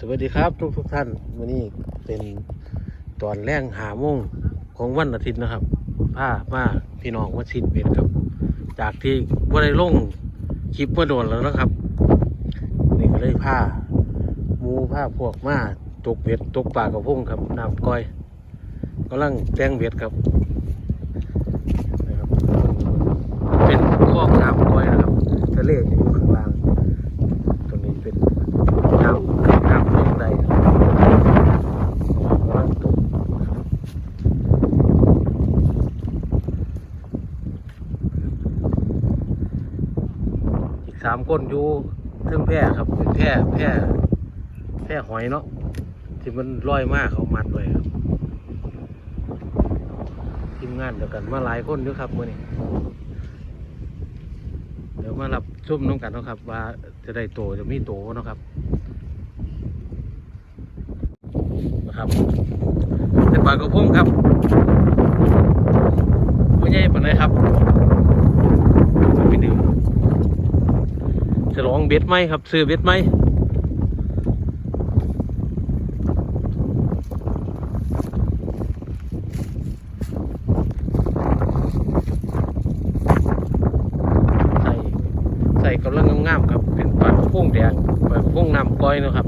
สวัสดีครับทุกทุกท่านวันนี้เป็นตอนแรงหาโมงของวันอาทิตย์นะครับผ้ามาพี่น้องว่าชิดเบ็ดครับ จากที่ว่าได้ลงคลิปเมื่อโดนแล้วนะครับ นี่ก็เลยผ้ามูผ้าพวกมาตกเบ็ดตกปลากระพงครับน้ำก้อยกำลังแจ้งเบ็ดครับ เป็นคอกน้ำก้อยนะครับทะเลจะอยู่ข้างล่าง ตรงนี้เป็นน้ำน้ำลงใดว่างตกอีก สามคนอยู่เทิงแพร่ครับเป็นแพร่แพร่แพร่หอยเนาะที่มันลอยมากเขามัดไว้ครับทีมงานเดียวกันมาหลายคนด้วยครับมื่อนี้เดี๋ยวมารับชมน้องกันนะครับ ว่าจะได้โตจะมีโตเนาะครับนะครับเป็นปลากระพงครับไม่ใช่ปานไหนครับไปดื่ม จะลองเบ็ดไหมครับ ซื้อเบ็ดไหมใส่ใส่กำลังงามๆครับ เป็นปลากระพงแดงปลาพุ่งน้ำก้อยนะครับ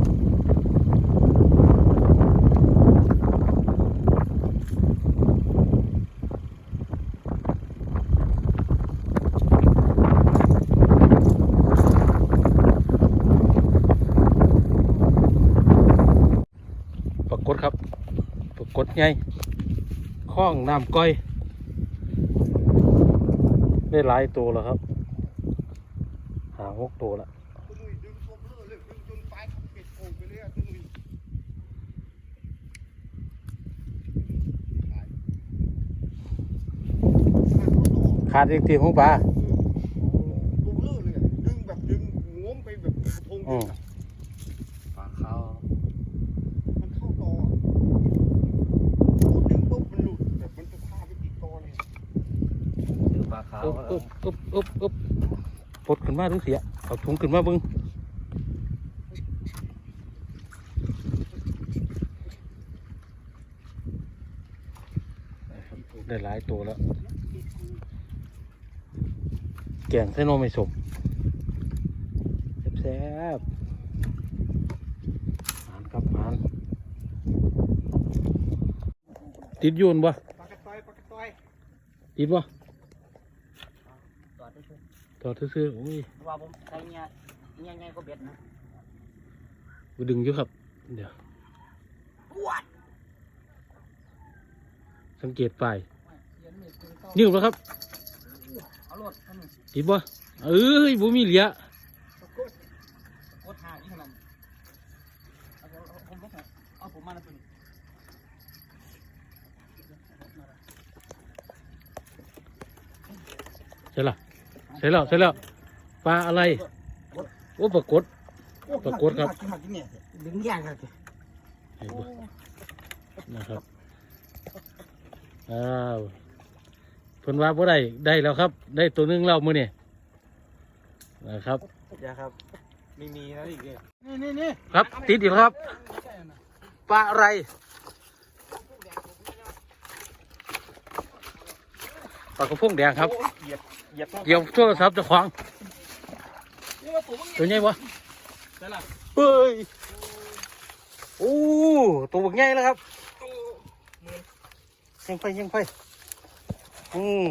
ปรากฏครับ ปรา กฏไงคล้องน้ำก้อย ได้หลายตัวแล้วครับ หาหกตัวละตัวหนุ่ยดึงตัวเบลอเลยดึงจนปลายเขาเป็ดโอ่งไปเลยอะตัวหนุ่ยขายขาดเขาต่อขาดอีกทีของปลาตัวเบลอเลยอะดึงแบบดึงงวมไปแบบกระทง อื ดึง ม อะ ปลาขาว มันเข้าต่ออะพอดึงปุ๊บมันหลุดแบบมันจะพาไปติดต่อเลย คือปลา ขาวอุ๊บอุ๊บอุ๊บอุ๊บอุ๊บปลดขึ้นมาดูเสียเอาถุงขึ้นมาเบึงได้หลายตัวแล้ว แกงเส้นโนไม่สมแซ่บๆหานครับหานติดอยูนบ่ปลากระต้อยปลากระต้ อยติดบ่ตัวที่คือต่อซื้อๆโอ้ยว่าผมใช้เงี้ยเงี้ยเงี้ยก็เบ็ดนะกูดึงอยู่ครับ เดี๋ยวสังเกตไปายนิ่วแล้วครับเอาโลดเอาหนึ่งติดบ่เอ้ยบ่มีเหลียโคตรหาที่ขนาดเอาผมผมก็เอาผมมาแล้วตัวนี้ใช่ละ ใช่แล้วใช่แล้วปลาอะไรโอ้ปรากฏปรากฏครับนหมักกินเนี่ยดึงยากเลยเห็นบ่นะครับอ้าวเพิ่นว่าบ่ได้ได้แล้วครับ ได้ตัวหนึงแล้วมื้อนี้นะครับ อย่าครับ ไม่มีแล้วอีกเลยนี่นี่นี่ครับ ติดอีกแล้วครับปลาอะไร ปลากระพงแดงครับเหยียบเหยียบเกี่ยวโทรศัพท์เจะขวางนี่มาตัวมึงตัวใหญ่วะใช่ละเฮ้ยโอ้ตัวบักใหญ่แล้วครับยังไปยังไปอืม